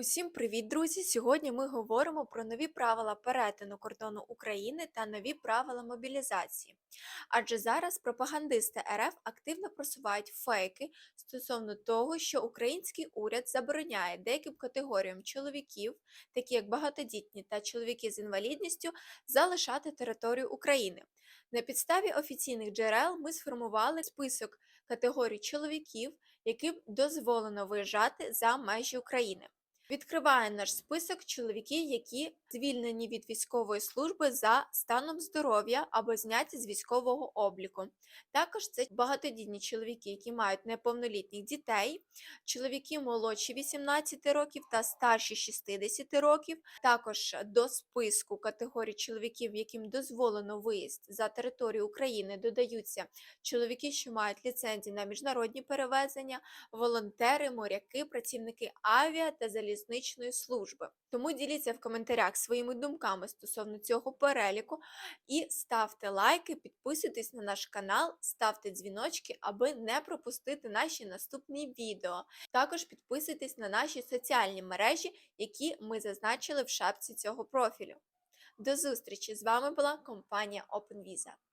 Усім привіт, друзі! Сьогодні ми говоримо про нові правила перетину кордону України та нові правила мобілізації. Адже зараз пропагандисти РФ активно просувають фейки стосовно того, що український уряд забороняє деяким категоріям чоловіків, такі як багатодітні та чоловіки з інвалідністю, залишати територію України. На підставі офіційних джерел ми сформували список категорій чоловіків, яким дозволено виїжджати за межі України. Відкриває наш список чоловіки, які звільнені від військової служби за станом здоров'я або зняті з військового обліку. Також це багатодітні чоловіки, які мають неповнолітніх дітей, чоловіки молодші 18 років та старші 60 років. Також до списку категорій чоловіків, яким дозволено виїзд за територію України, додаються чоловіки, що мають ліцензії на міжнародні перевезення, волонтери, моряки, працівники авіа та залізничної служби. Тому діліться в коментарях своїми думками стосовно цього переліку і ставте лайки, підписуйтесь на наш канал, ставте дзвіночки, аби не пропустити наші наступні відео. Також підписуйтесь на наші соціальні мережі, які ми зазначили в шапці цього профілю. До зустрічі! З вами була компанія OpenVisa.